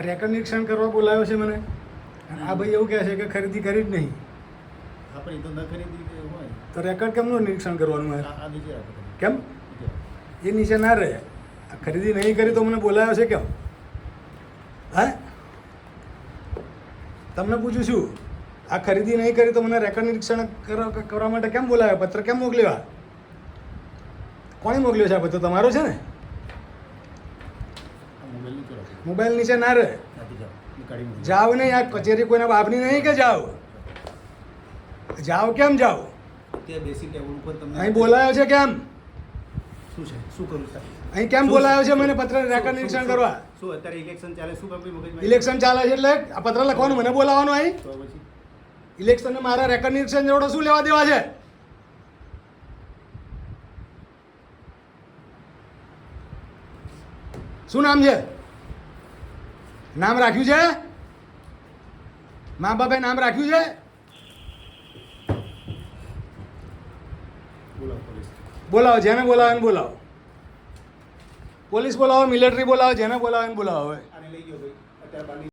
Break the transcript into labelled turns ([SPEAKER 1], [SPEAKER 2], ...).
[SPEAKER 1] Record નિરીક્ષણ કરવા બોલાવ્યો છે મને. આ ભાઈ એવું કહે છે કે ખરીદી કરી જ નહીં.
[SPEAKER 2] આપણે તો ન ખરીદી હોય.
[SPEAKER 1] તો રેકર્ડ કેમનું નિરીક્ષણ કરવાનું હોય. કેમ? એ નીચે ના રહે. ખરીદી નહીં કરી તો મને બોલાવ્યો છે કેમ? હે? તમને પૂછું છું આ ખરીદી નહીં કરી તો મને રેકર્ડ નિરીક્ષણ કરવા માટે કેમ બોલાવ્યો પત્ર કેમ મોકલ્યો કોણે મોકલ્યો છે આ પત્ર? તમારો છે ને?
[SPEAKER 2] મોબાઈલ નીચે
[SPEAKER 1] ના રહે.
[SPEAKER 2] જાઓ.
[SPEAKER 1] નહીં આ કચેરી કોઈના બાપની નહીં કે જાવ જાવ કેમ
[SPEAKER 2] તમને
[SPEAKER 1] અહીં બોલાયો છે કેમ?
[SPEAKER 2] શું છે? શું કરું સાહેબ
[SPEAKER 1] અહીં કેમ બોલાયો છે? મને પત્ર રેકર્ડ નિરીક્ષણ કરવા.
[SPEAKER 2] શું અત્યારે ઇલેક્શન ચાલે? શું કામ મગજમાં
[SPEAKER 1] ઇલેક્શન ચાલે છે એટલે આ પત્ર લખવાનું મને બોલાવવાનું અહીં. ઇલેક્શનને મારા રેકર્ડ નિરીક્ષણ જોડે શું લેવા દેવા છે? શું નામ છે? નામ રાખ્યું છે? મા બાપે નામ રાખ્યું છે?
[SPEAKER 2] બોલાવો
[SPEAKER 1] જેને બોલાવો એને બોલાવો. પોલીસ બોલાવો મિલિટરી બોલાવો જેને બોલાવો એને બોલાવો હવે.